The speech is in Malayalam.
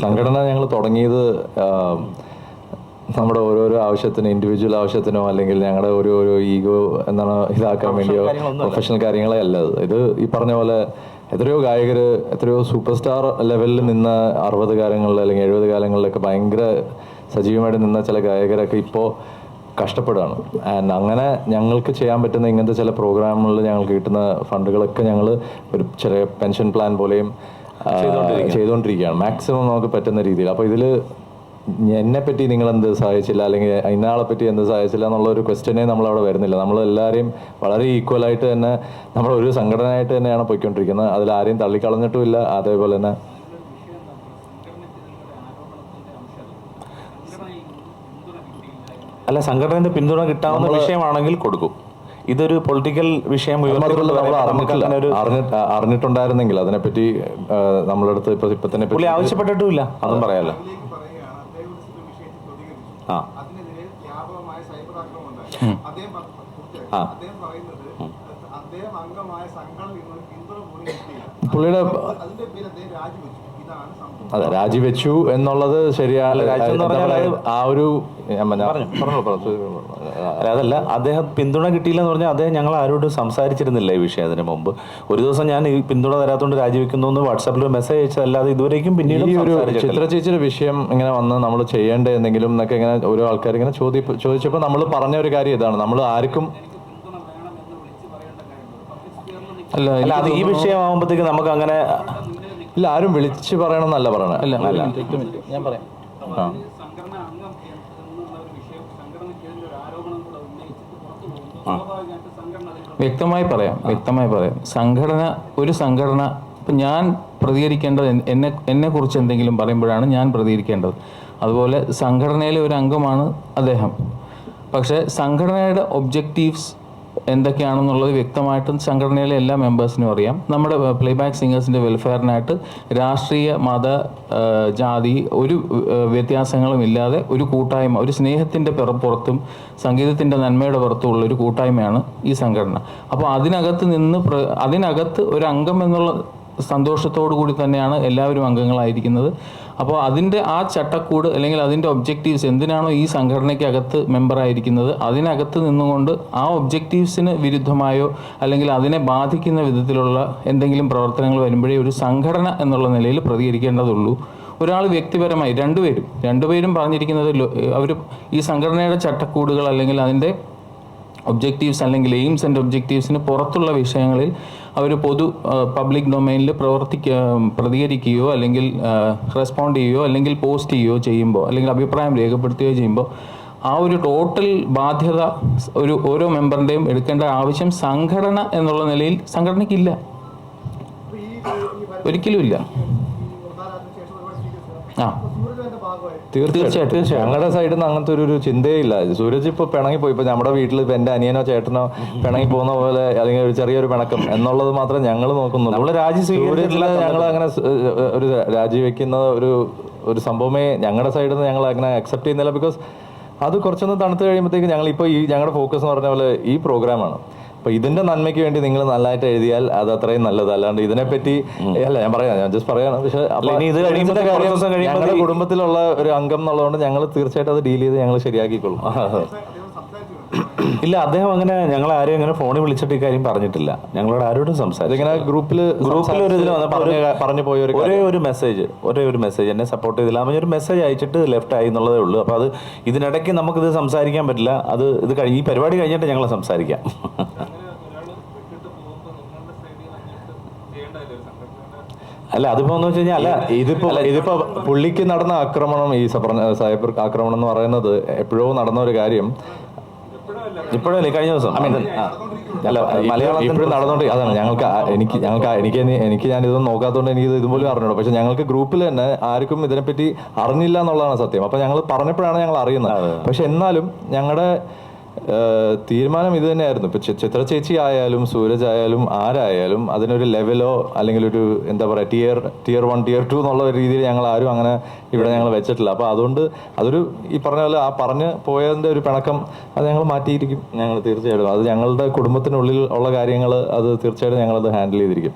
സംഘടന ഞങ്ങൾ തുടങ്ങിയത് നമ്മുടെ ഓരോരോ ആവശ്യത്തിന് ഇൻഡിവിജ്വൽ ആവശ്യത്തിനോ അല്ലെങ്കിൽ ഞങ്ങളുടെ ഒരു ഒരു ഈഗോ എന്താണ് ഇതാക്കാൻ വേണ്ടിയോ പ്രൊഫഷണൽ കാര്യങ്ങളെ അല്ല ഇത്. ഈ പറഞ്ഞ പോലെ എത്രയോ ഗായകർ എത്രയോ സൂപ്പർ സ്റ്റാർ ലെവലിൽ നിന്ന് അറുപത് കാലങ്ങളിൽ അല്ലെങ്കിൽ എഴുപത് കാലങ്ങളിലൊക്കെ ഭയങ്കര സജീവമായിട്ട് നിന്ന ചില ഗായകരൊക്കെ ഇപ്പോൾ കഷ്ടപ്പെടുകയാണ് ആൻഡ് അങ്ങനെ ഞങ്ങൾക്ക് ചെയ്യാൻ പറ്റുന്ന ഇങ്ങനത്തെ ചില പ്രോഗ്രാമുകളിൽ ഞങ്ങൾക്ക് കിട്ടുന്ന ഫണ്ടുകളൊക്കെ ഞങ്ങൾ ഒരു ചെറിയ പെൻഷൻ പ്ലാൻ പോലെയും ചെയ്തുകൊണ്ടിരിക്കുകയാണ് മാക്സിമം നമുക്ക് പറ്റുന്ന രീതിയിൽ. അപ്പോൾ ഇതിൽ എന്നെ പറ്റി നിങ്ങൾ എന്ത് സഹായിച്ചില്ല? അല്ലെങ്കിൽ ഇന്നയാളെ പറ്റി എന്ത് സഹായിച്ചില്ല എന്നുള്ള ഒരു ക്വസ്റ്റ്യനെ നമ്മൾ അവിടെ വരുന്നില്ല. നമ്മൾ എല്ലാവരെയും വളരെ ഈക്വൽ ആയിട്ട് തന്നെ നമ്മൾ ഒരു സംഘടനയായിട്ട് തന്നെയാണ് പോയിക്കൊണ്ടിരിക്കുന്നത്. അതിൽ ആരെയും തള്ളിക്കളഞ്ഞിട്ടുമില്ല. അതേപോലെ തന്നെ അല്ല സംഘടനയുടെ പിന്തുണ കിട്ടാവുന്ന വിഷയമാണെങ്കിൽ കൊടുക്കും. ഇതൊരു പൊളിറ്റിക്കൽ വിഷയം അറിഞ്ഞിട്ടുണ്ടായിരുന്നെങ്കിൽ അതിനെപ്പറ്റി നമ്മളെ അടുത്ത് ഇപ്പൊ ഇപ്പൊ തന്നെ പുള്ളി ആവശ്യപ്പെട്ടിട്ടില്ല അതും പറയാല്ല അതിലേക്ക് പറയുകയാണ് അദ്ദേഹം ഒരു വിഷയത്തിൽ പ്രതികരിച്ചു. ആ. പുള്ളിയുടെ അതെ രാജിവെച്ചു. എന്നുള്ളത് ശരിയാണ് രാജിവെച്ചു എന്ന് പറഞ്ഞാൽ ആ ഒരു ഞാൻ പറഞ്ഞു പറഞ്ഞു പറഞ്ഞോളൂ. അല്ല അതല്ല അദ്ദേഹം പിന്തുണ കിട്ടിയില്ല എന്ന് പറഞ്ഞാൽ അദ്ദേഹം ഞങ്ങൾ ആരോടും സംസാരിച്ചിരുന്നില്ല ഈ വിഷയം അതിന് മുമ്പ് ഒരു ദിവസം ഞാൻ ഈ പിന്തുണ തരാത്തോണ്ട് രാജിവെക്കുന്നു എന്ന് വാട്സാപ്പിൽ ഒരു മെസ്സേജ് അയച്ചതല്ലാതെ ഇതുവരേക്കും പിന്നീട് ഈ ഒരു. ചിത്ര ചേച്ചിയുടെ വിഷയം ഇങ്ങനെ വന്ന് നമ്മൾ ചെയ്യേണ്ട എന്തെങ്കിലും എന്നൊക്കെ ഇങ്ങനെ ഓരോ ആൾക്കാർ ഇങ്ങനെ ചോദി ചോദിച്ചപ്പോൾ നമ്മൾ പറഞ്ഞ ഒരു കാര്യം ഇതാണ് നമ്മൾ ആർക്കും അല്ല അല്ല അത് ഈ വിഷയമാകുമ്പോഴത്തേക്ക് നമുക്ക് അങ്ങനെ ഇല്ല ആരും വിളിച്ച് പറയണമെന്നല്ല പറയണേ അല്ല. ഞാൻ പറയാം ആ. സംഘടന അംഗം എന്നുള്ള ഒരു വിഷയം സംഘടനയ്ക്കെതിരെ ഒരു ആരോപണം കൂടെ ഉന്നയിച്ചിട്ട് പുറത്തു പോകുന്നു സ്വാഭാവികമായിട്ട് സംഘടന അതിൽ വ്യക്തമായി പറയാം വ്യക്തമായി പറയാം. സംഘടന ഒരു സംഘടന ഇപ്പം ഞാൻ പ്രതികരിക്കേണ്ടത് എന്നെ എന്നെ കുറിച്ച് എന്തെങ്കിലും പറയുമ്പോഴാണ് ഞാൻ പ്രതികരിക്കേണ്ടത്. അതുപോലെ സംഘടനയിലെ ഒരു അംഗമാണ് അദ്ദേഹം. പക്ഷേ സംഘടനയുടെ ഒബ്ജക്റ്റീവ്സ് എന്തൊക്കെയാണെന്നുള്ളത് വ്യക്തമായിട്ടും സംഘടനയിലെ എല്ലാ മെമ്പേഴ്സിനും അറിയാം. നമ്മുടെ പ്ലേബാക്ക് സിംഗേഴ്സിന്റെ വെൽഫെയറിനായിട്ട് രാഷ്ട്രീയ മത ജാതി ഒരു വ്യത്യാസങ്ങളും ഇല്ലാതെ ഒരു കൂട്ടായ്മ ഒരു സ്നേഹത്തിന്റെ പുറത്തും സംഗീതത്തിന്റെ നന്മയുടെ പുറത്തുമുള്ള ഒരു കൂട്ടായ്മയാണ് ഈ സംഘടന. അപ്പോൾ അതിനകത്ത് നിന്ന് അതിനകത്ത് ഒരു അംഗം എന്നുള്ള സന്തോഷത്തോടു കൂടി തന്നെയാണ് എല്ലാവരും അംഗങ്ങളായിരിക്കുന്നത്. അപ്പോൾ അതിന്റെ ആ ചട്ടക്കൂട് അല്ലെങ്കിൽ അതിന്റെ ഒബ്ജക്റ്റീവ്സ് എന്തിനാണോ ഈ സംഘടനയ്ക്കകത്ത് മെമ്പറായിരിക്കുന്നത് അതിനകത്ത് നിന്നുകൊണ്ട് ആ ഒബ്ജക്റ്റീവ്സിന് വിരുദ്ധമായോ അല്ലെങ്കിൽ അതിനെ ബാധിക്കുന്ന വിധത്തിലുള്ള എന്തെങ്കിലും പ്രവർത്തനങ്ങൾ വരുമ്പോഴേ ഒരു സംഘടന എന്നുള്ള നിലയിൽ പ്രതികരിക്കേണ്ടതുള്ളൂ. ഒരാൾ വ്യക്തിപരമായി രണ്ടുപേരും രണ്ടുപേരും പറഞ്ഞിരിക്കുന്നത് അവർ ഈ സംഘടനയുടെ ചട്ടക്കൂടുകൾ അല്ലെങ്കിൽ അതിന്റെ ഒബ്ജക്റ്റീവ്സ് അല്ലെങ്കിൽ എയിംസ് ആൻഡ് ഒബ്ജക്റ്റീവ്സിന് പുറത്തുള്ള വിഷയങ്ങളിൽ അവർ പൊതു പബ്ലിക് ഡൊമൈനിൽ പ്രവർത്തിക്ക പ്രതികരിക്കുകയോ അല്ലെങ്കിൽ റെസ്പോണ്ട് ചെയ്യുകയോ അല്ലെങ്കിൽ പോസ്റ്റ് ചെയ്യുകയോ ചെയ്യുമ്പോൾ അല്ലെങ്കിൽ അഭിപ്രായം രേഖപ്പെടുത്തുകയോ ചെയ്യുമ്പോൾ ആ ഒരു ടോട്ടൽ ബാധ്യത ഒരു ഓരോ മെമ്പറിന്റെയും എടുക്കേണ്ട ആവശ്യം സംഘടന എന്നുള്ള നിലയിൽ സംഘടനയ്ക്കില്ല. ഒരിക്കലും ഇല്ല. ശേഷം ഒരുപാട് സീരിയസ് ആ. തീർച്ചയായിട്ടും. തീർച്ചയായും ഞങ്ങളുടെ സൈഡിൽ നിന്ന് അങ്ങനത്തെ ഒരു ചിന്തയില്ല. ചിന്തയേ ഇല്ല സൂരജ് ഇപ്പൊ പിണങ്ങി പോയി. ഇപ്പൊ നമ്മുടെ വീട്ടിൽ ഇപ്പൊ എന്റെ അനിയനോ ചേട്ടനോ പിണങ്ങി പോകുന്ന പോലെ അല്ലെങ്കിൽ ഒരു ചെറിയൊരു പിണക്കം എന്നുള്ളത് മാത്രം ഞങ്ങൾ നോക്കുന്നു നമ്മൾ രാജി സ്വീകരിച്ചിട്ടില്ല ഞങ്ങൾ അങ്ങനെ ഒരു ഏഹ് ഒരു രാജിവെക്കുന്ന ഒരു ഒരു സംഭവമേ ഞങ്ങളുടെ സൈഡിൽ നിന്ന് ഞങ്ങൾ അങ്ങനെ അക്സെപ്റ്റ് ചെയ്യുന്നില്ല. ബിക്കോസ് അത് കുറച്ചൊന്ന് തണുത്ത് കഴിയുമ്പോഴത്തേക്ക് ഞങ്ങൾ ഇപ്പോൾ ഈ ഞങ്ങളുടെ ഫോക്കസ് എന്ന് പറഞ്ഞ പോലെ ഈ പ്രോഗ്രാമാണ് അപ്പൊ ഇതിന്റെ നന്മയ്ക്ക് വേണ്ടി നിങ്ങൾ നല്ലതായിട്ട് എഴുതിയാൽ അത് അത്രയും നല്ലത്. അല്ലാണ്ട് ഇതിനെപ്പറ്റി അല്ല ഞാൻ പറയാം ഞാൻ ജസ്റ്റ് പറയാണ് പക്ഷെ അപ്പൊ ഇനി ഇത് കഴിയുമ്പോൾ കാര്യം ഞങ്ങളുടെ കുടുംബത്തിലുള്ള ഒരു അംഗം എന്നുള്ളതുകൊണ്ട് ഞങ്ങൾ തീർച്ചയായിട്ടും അത് ഡീൽ ചെയ്ത് ഞങ്ങൾ ശരിയാക്കിക്കൊള്ളും. ഇല്ല അദ്ദേഹം അങ്ങനെ ഞങ്ങൾ ആരും അങ്ങനെ ഫോണിൽ വിളിച്ചിട്ട് ഈ കാര്യം പറഞ്ഞിട്ടില്ല. ഞങ്ങളോട് ആരോടും സംസാരിച്ചു ഇങ്ങനെ ഗ്രൂപ്പിൽ ഗ്രൂപ്പിൽ ഒരു ഇതിൽ പറഞ്ഞു പോയ ഒരു ഒരേ ഒരു മെസ്സേജ് ഒരേ ഒരു മെസ്സേജ് എന്നെ സപ്പോർട്ട് ചെയ്തില്ല. അവൻ ഒരു മെസ്സേജ് അയച്ചിട്ട് ലെഫ്റ്റ് ആയി എന്നുള്ളതേ ഉള്ളൂ. അപ്പോൾ അത് ഇതിനിടയ്ക്ക് നമുക്കിത് സംസാരിക്കാൻ പറ്റില്ല. അത് ഇത് കഴിഞ്ഞ് ഈ പരിപാടി കഴിഞ്ഞിട്ട് ഞങ്ങൾ സംസാരിക്കാം. അല്ല അതിപ്പോ എന്ന് വെച്ച് കഴിഞ്ഞാൽ അല്ല ഇതിപ്പോ ഇതിപ്പോ പുള്ളിക്ക് നടന്ന ആക്രമണം ഈ സൈബർ ആക്രമണം എന്ന് പറയുന്നത് എപ്പോഴോ നടന്ന ഒരു കാര്യം. ഇപ്പോഴല്ലേ കഴിഞ്ഞ ദിവസം? അല്ല മലയാളം ഇപ്പോഴും നടന്നോണ്ട് അതാണ് ഞങ്ങൾക്ക് എനിക്ക് ഞങ്ങൾക്ക് എനിക്ക് എനിക്ക് ഞാൻ ഇതൊന്നും നോക്കാത്തതുകൊണ്ട് എനിക്ക് ഇത് ഇതുപോലും അറിഞ്ഞോളൂ പക്ഷെ ഞങ്ങൾക്ക് ഗ്രൂപ്പിൽ തന്നെ ആർക്കും ഇതിനെപ്പറ്റി അറിഞ്ഞില്ല എന്നുള്ളതാണ് സത്യം. അപ്പൊ ഞങ്ങൾ പറഞ്ഞപ്പോഴാണ് ഞങ്ങൾ അറിയുന്നത്. പക്ഷെ എന്നാലും ഞങ്ങളുടെ തീരുമാനം ഇത് തന്നെയായിരുന്നു. ഇപ്പൊ ചിത്ര ചേച്ചി ആയാലും സൂരജ് ആയാലും ആരായാലും അതിനൊരു ലെവലോ അല്ലെങ്കിൽ ഒരു എന്താ പറയുക tier tier one tier two എന്നുള്ള രീതിയിൽ ഞങ്ങൾ ആരും അങ്ങനെ ഇവിടെ ഞങ്ങൾ വെച്ചിട്ടില്ല. അപ്പൊ അതുകൊണ്ട് അതൊരു ഈ പറഞ്ഞ പോലെ ആ പറഞ്ഞ് പോയതിന്റെ ഒരു പിണക്കം അത് ഞങ്ങൾ മാറ്റിയിരിക്കും. ഞങ്ങൾ തീർച്ചയായിട്ടും അത് ഞങ്ങളുടെ കുടുംബത്തിനുള്ളിൽ ഉള്ള കാര്യങ്ങൾ അത് തീർച്ചയായിട്ടും ഞങ്ങളത് ഹാൻഡിൽ ചെയ്തിരിക്കും.